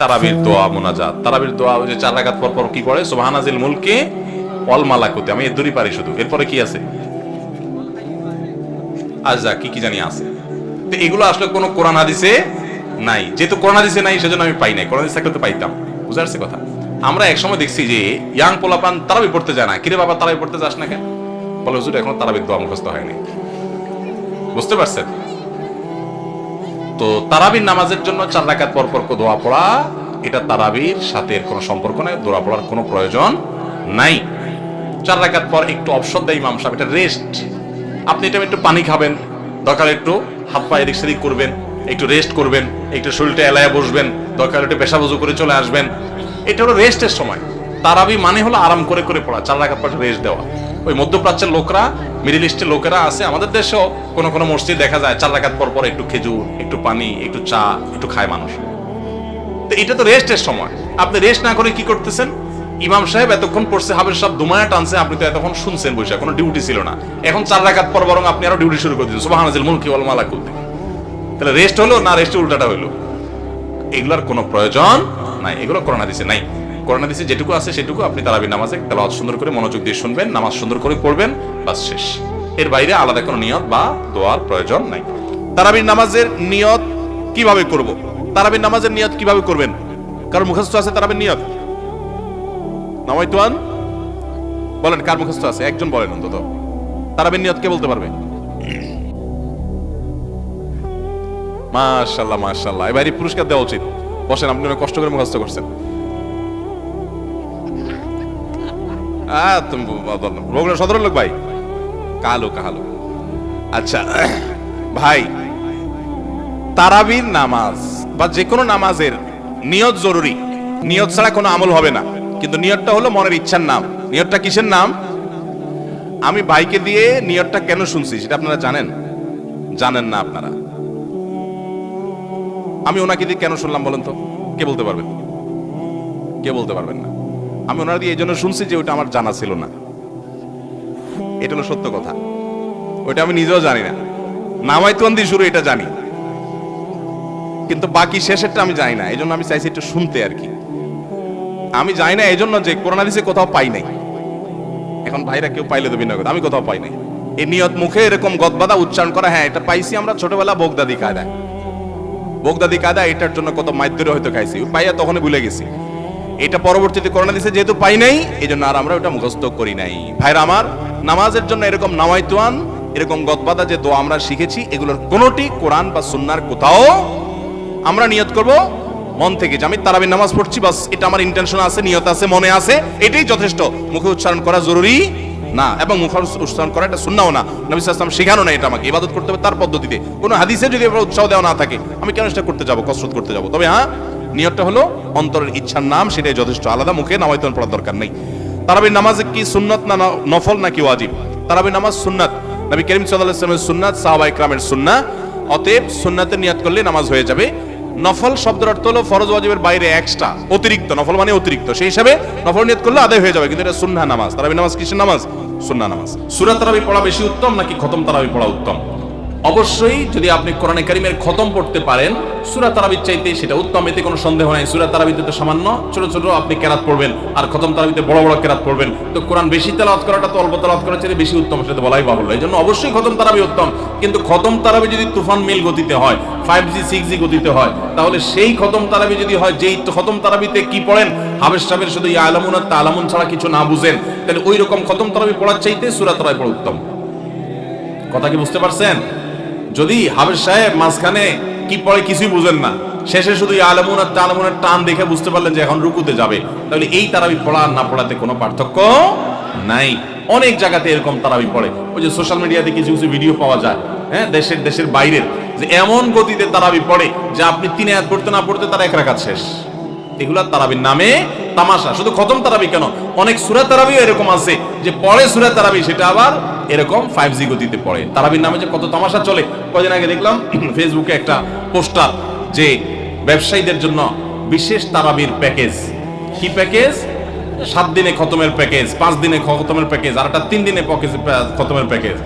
তারাবির দোয়া মোনাজাত। তারাবির দোয়া ওই যে চার রাকাত পর পর কি পড়ে সুবহানাজিল মুলকে অল মালাকুতে। আমি এর দূরই পারি শুধু। এরপরে কি আছে? আজা কি কি জানি আছে। তো এগুলো আসলে কোনো কোরআন হাদিসে নাই। যেহেতু কোরআন হাদিসে নাই সেজন্য আমি পাই নাই। কোরআন হাদিস থাকলে তো পাইতাম। পারছি কথা? আমরা একসময় দেখছি যে ইয়াং পোলাপান তারাবি পড়তে যায় না। কিরে বাবা তারাবি পড়তে যাস না কেন? বলে হুজুর এখনও তারাবির দোয়া মুখস্থ হয়নি। বুঝতে পারছেন? তো তারাবির নামাজের জন্য চার রাকাত পর পর দোয়া পড়া, এটা তারাবির সাথে এর কোনো সম্পর্ক নাই, দোয়া পড়ার কোনো প্রয়োজন নাই। চার রাকাত পর একটু অবসর দেয় ইমাম সাহেব, এটা রেস্ট আপনি এটা একটু পানি খাবেন, দরকার একটু হাত পা এদিক সেদিক করবেন, একটু রেস্ট করবেন, একটু শরীরটা এলায় বসবেন, দরকার একটু পেশা বজু করে চলে আসবেন। এটা হলো রেস্টের সময়। তারাবি মানে হলো আরাম করে করে পড়া, চার রাকাত পর রেস্ট দেওয়া। ওই মধ্যপ্রাচ্যের লোকরা, মিডিল ইস্টের লোকেরা আছে, আমাদের দেশেও কোনো কোনো মসজিদ দেখা যায়, চার রাকাত পর পর একটু খেজুর, একটু পানি, একটু চা, একটু খায় মানুষ। তো এটা তো রেস্টের সময়। আপনি রেস্ট না করে কি করতেছেন? ইমাম সাহেব এতক্ষণ পড়ছে হাবের সব দুমায়া টানছে, আপনি তো এতক্ষণ শুনছেন বসে, কোনো ডিউটি ছিল না। এখন চার রাকাত পর বরং আপনি আরও ডিউটি শুরু করে দিচ্ছেন সুবহানাজিল মুলকি ওয়াল মালাকুত তাহলে রেস্ট হলো না রেস্ট উল্টাটা হলো? এগুলার কোনো প্রয়োজন নাই, এগুলো করোনা দিছে নাই। করোনা দিছে, যেটুকু আছে সেটুকু। আপনি তারাবি নামাজে তেলাওয়াত সুন্দর করে মনোযোগ দিয়ে শুনবেন, নামাজ সুন্দর করে পড়বেন, বাস শেষ। এর বাইরে আলাদা কোনো নিয়ত বা দোয়ার প্রয়োজন নাই। তারাবির নামাজের নিয়ত কীভাবে করব? তারাবির নামাজের নিয়ত কীভাবে করবেন? কারণ মুখস্থ আছে তারাবির নিয়ত? নামাইতুয়ান বলেন, কার মুখস্থ আছে? একজন বলেন অন্তত। তারাবির নিয়ত কে বলতে পারবে? মাশাল্লাহ মাশাল্লাহ। এবারই পুরস্কার দেওয়া উচিত। বসেন, আপনি অনেক কষ্ট করে মুখস্থ করছেন। আহ, তুমি বগুড়া সদরের লোক ভাই। কালো কালো। আচ্ছা ভাই তারাবির নামাজ বা যে কোনো নামাজের নিয়ত জরুরি। নিয়ত ছাড়া কোনো আমল হবে না। কিন্তু নিয়তটা হলো মনের ইচ্ছার নাম। নিয়তটা কিসের নাম? আমি ভাইকে দিয়ে নিয়তটা কেন শুনছি সেটা আপনারা জানেন? জানেন না আপনারা। আমি ওনাকে দিয়ে কেন শুনলাম বলেন তো? কে বলতে পারবেন কে বলতে পারবেন না? আমি ওনার দিয়ে এই জন্য শুনছি যে ওটা আমার জানা ছিল না। এটা হলো সত্য কথা। ওইটা আমি নিজেও জানি না। নামাইতুয়ান দিয়ে শুরু, এটা জানি। কিন্তু বাকি শেষেরটা আমি জানি না। এই জন্য আমি চাইছি একটু শুনতে আর কি। আমি জানি না, এই জন্য যে করোনা দিছে কোথাও পাই নাই। এখন ভাইরা কেউ পাইলে তো কথা। আমি কোথাও পাই নাই। এই নিয়ত মুখে এরকম গদবাদা উচ্চারণ করা হ্যাঁ এটা পাইছি আমরা ছোটবেলা বোগদাদি কায়দায়। বোগদাদি কায়দা, এটার জন্য কত মাইদ্যরে হয়তো খাইছি। পাইয়া তখনই ভুলে গেছি। এটা পরবর্তীতে করোনা দিছে, যেহেতু পাই নাই এই জন্য আর আমরা ওটা মুখস্থ করি নাই। ভাইরা আমার, নামাজের জন্য এরকম নামাইতুয়ান এরকম গদবাদা যে দোয়া আমরা শিখেছি, এগুলোর কোনোটি কোরআন বা সুন্নার কোথাও আমরা নিয়ত করব, মন থেকে যে আমি তারাবির নামাজ পড়ছি, বাস এটা আমার ইন্টেনশন আছে, নিয়ত আছে, মনে আছে, এটাই যথেষ্ট। মুখে উচ্চারণ করা জরুরি না, এবং মুখে উচ্চারণ করা এটা শুননাও না। নবী সাল্লাম শেখানো না এটা আমাকে, ইবাদত করতে হবে তার পদ্ধতিতে। কোনো হাদিসে যদি উৎসাহ দেওয়া না থাকে, আমি কেন সেটা করতে যাব, কসরত করতে যাব? তবে হ্যাঁ নিয়তটা হলো অন্তরের ইচ্ছার নাম, সেটাই যথেষ্ট আলাদা। মুখে নামায়তন পড়ার দরকার নেই। তারাবির নামাজে কি সুন্নত না নফল নাকি ওয়াজিব? তারাবির নামাজ সুন্নাত। নবী করিম সাল্লাল্লাহু আলাইহি ওয়াসাল্লামের সুন্নাত, সাহাবা ইকরামের সুন্নাহ অতএব সুন্নাতের নিয়াত করলে নামাজ হয়ে যাবে। নফল শব্দের অর্থ হলো ফরজ ওয়াজিবের বাইরে এক্সট্রা অতিরিক্ত। নফল মানে অতিরিক্ত। সেই হিসাবে নফল নিয়ত করলে আদায় হয়ে যাবে, কিন্তু এটা সুন্নাহ নামাজ। তারাবি নামাজ কিসের নামাজ? সুন্নাহ নামাজ। সূরা তারাবি পড়া বেশি উত্তম নাকি খতম তারাবি পড়া উত্তম? অবশ্যই যদি আপনি কোরআনে কারিমের খতম পড়তে পারেন, সুরা তারাবির চাইতে সেটা উত্তম, এতে কোনো সন্দেহ নাই। সুরা তারাবিতে তো সামান্য, ছোট ছোট আপনি কেরাত পড়বেন, আর খতম তারাবিতে বড় বড় কেরাত পড়বেন। তো কোরআন বেশি তেলাওয়াত করাটা তো অল্প তেলাওয়াত করার চাইতে বেশি উত্তম, সেটা তো বলাই বাহুল্য। এই জন্য অবশ্যই খতম তারাবি উত্তম। কিন্তু খতম তারাবি যদি তুফান মিল গতিতে হয় ফাইভ জি সিক্স জি গতিতে হয়, তাহলে সেই খতম তারাবি যদি হয়, যেই খতম তারাবিতে কি পড়েন? হাবেশ সাহেবের শুধু ইয়া আলামুন আর তালামুন ছাড়া কিছু না বুঝেন। তাহলে ওই রকম খতম তারাবি পড়ার চাইতে সুরা তারাবি পড়া উত্তম। কথা কি বুঝতে পারছেন? যদি হাবের সাহেব মাঝখানে কি পড়ে কিছুই বুঝেন না, শেষে শুধু আলমুন আর তালমুনের টান দেখে বুঝতে পারলেন যে এখন রুকুতে যাবে। তাহলে এই তারাবি পড়া না পড়াতে কোনো পার্থক্য নাই। অনেক জায়গাতে এরকম তারাবি পড়ে। ওই যে সোশ্যাল মিডিয়াতে কিছু কিছু ভিডিও পাওয়া যায় হ্যাঁ দেশের দেশের বাইরের, যে এমন গতিতে তারাবি পড়ে যে আপনি তিন আয়াত পড়তে না পড়তে তার এক রাখাত শেষ। এগুলা তারাবির নামে তামাশা। শুধু খতম তারাবি কেন? অনেক সুরা তারাবিও এরকম আছে যে পড়ে সুরা তারাবি, সেটা আবার এরকম ফাইভ জি গতিতে পড়ে। তারাবির নামে যে কত তামাশা চলে কদিন আগে দেখলাম ফেসবুকে একটা পোস্টার যে ব্যবসায়ীদের জন্য বিশেষ তারাবির প্যাকেজ কি প্যাকেজ সাত দিনে খতমের প্যাকেজ পাঁচ দিনে খতমের প্যাকেজ আর একটা তিন দিনে খতমের প্যাকেজ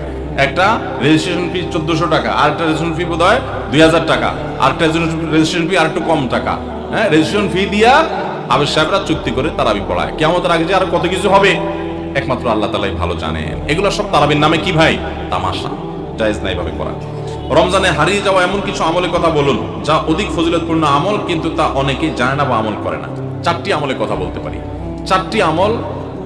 একটা রেজিস্ট্রেশন ফি চোদ্দশো টাকা, আর একটা রেজিস্ট্রেশন ফি বোধ হয় দুই হাজার টাকা। আর একটা রেজিস্ট্রেশন ফি আর একটু কম টাকা। হ্যাঁ রেজিস্ট্রেশন ফি দিয়া আবেদ সাহেবরা চুক্তি করে তারাবি পড়ায়। কেমন আগে আর কত কিছু হবে? একমাত্র আল্লাহ তালাই ভালো জানেন। এগুলো সব তারাবির নামে কি ভাই? তামাশা। জায়েজ নাই ভাবে করা। রমজানে হারিয়ে যাওয়া এমন কিছু আমলের কথা বলুন, যা অধিক ফজিলতপূর্ণ আমল, কিন্তু তা অনেকেই জানে না বা আমল করে না। চারটি আমলের কথা বলতে পারি। চারটি আমল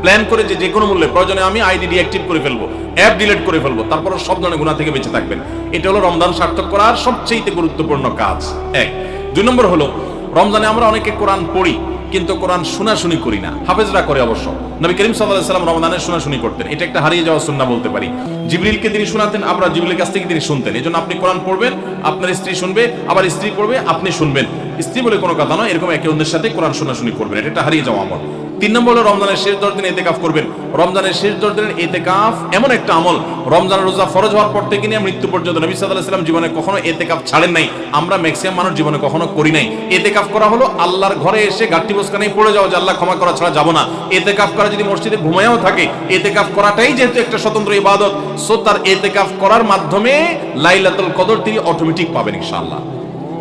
প্ল্যান করে যে যে কোনো মূল্যে প্রয়োজনে আমি আইডি ডিঅ্যাক্টিভ করে ফেলব অ্যাপ ডিলিট করে ফেলব তারপর সব ধরনের গুণা থেকে বেঁচে থাকবেন। এটা হলো রমজান সার্থক করার সবচেয়ে গুরুত্বপূর্ণ কাজ। এক। দুই নম্বর হলো, রমজানে আমরা অনেকে কোরআন পড়ি, কিন্তু কোরআন শোনাশুনি করি না। হাফেজরা করে অবশ্য। নবী করিম সাল্লাহ সাল্লাম রমজানের শোনাশুনি করতেন। এটা একটা হারিয়ে যাওয়া সুন্না বলতে পারি। জিবরিলকে তিনি শোনাতেন, আমরা জিবরিলের কাছ থেকে তিনি শুনতেন। এই জন্য আপনি কোরআন পড়বেন, আপনার স্ত্রী শুনবে, আবার স্ত্রী পড়বে, আপনি শুনবেন। স্ত্রী বলে কোনো কথা নয়, এরকম একে অন্যের সাথে কোরআন শোনাশুনি করবেন। এটা একটা হারিয়ে যাওয়া আমল। তিন নম্বর হলো রমজানের শেষ দশ দিন এতেকাফ করবেন। রমজানের শেষ দশ দিনের এতেকাফ এমন একটা আমল। রমজান রোজা ফরজ হওয়ার পর থেকে নিয়ে মৃত্যু পর্যন্ত নবী সাল্লাহ সাল্লাম জীবনে কখনো এতেকাফ ছাড়েন নাই। আমরা ম্যাক্সিমাম মানুষ জীবনে কখনো করি নাই। এতেকাফ করা হলো আল্লাহর ঘরে এসে গাঠি বসকানেই পড়ে যাও, যে আল্লাহ ক্ষমা করা ছাড়া যাব না। এতেকাফ করা যদি মসজিদে ঘুমায়ও থাকে এতেকাফ করাটাই যেহেতু একটা স্বতন্ত্র ইবাদত সো তার এতেকাফ করার মাধ্যমে লাইলাতুল কদর তিনি অটোমেটিক পাবেন ইনশাআল্লাহ।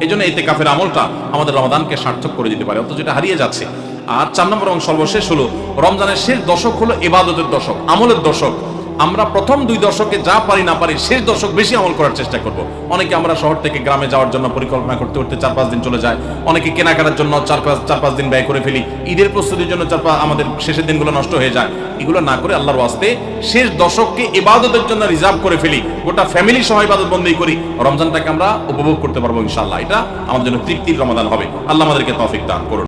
এই জন্য এতে কাফের আমলটা আমাদের রমাদানকে সার্থক করে দিতে পারে, অথচ এটা হারিয়ে যাচ্ছে। আর চার নম্বর এবং সর্বশেষ হলো, রমজানের শেষ দশক হলো এবাদতের দশক, আমলের দশক। আমরা প্রথম দুই দশকে যা পারি না পারি, শেষ দশক বেশি আমল করার চেষ্টা করব। অনেকে আমরা শহর থেকে গ্রামে যাওয়ার জন্য পরিকল্পনা করতে করতে চার পাঁচ দিন চলে যায়। অনেকে কেনাকাটার জন্য চার পাঁচ চার পাঁচ দিন ব্যয় করে ফেলি। ঈদের প্রস্তুতির জন্য চার পাঁচ, আমাদের শেষের দিনগুলো নষ্ট হয়ে যায়। এগুলো না করে আল্লাহর ওয়াস্তে শেষ দশককে ইবাদতের জন্য রিজার্ভ করে ফেলি। গোটা ফ্যামিলি সহ ইবাদত বন্দী করি। রমজানটাকে আমরা উপভোগ করতে পারব ইনশাআল্লাহ। এটা আমাদের জন্য তৃপ্তির রমাদান হবে। আল্লাহ আমাদেরকে তৌফিক দান করুন।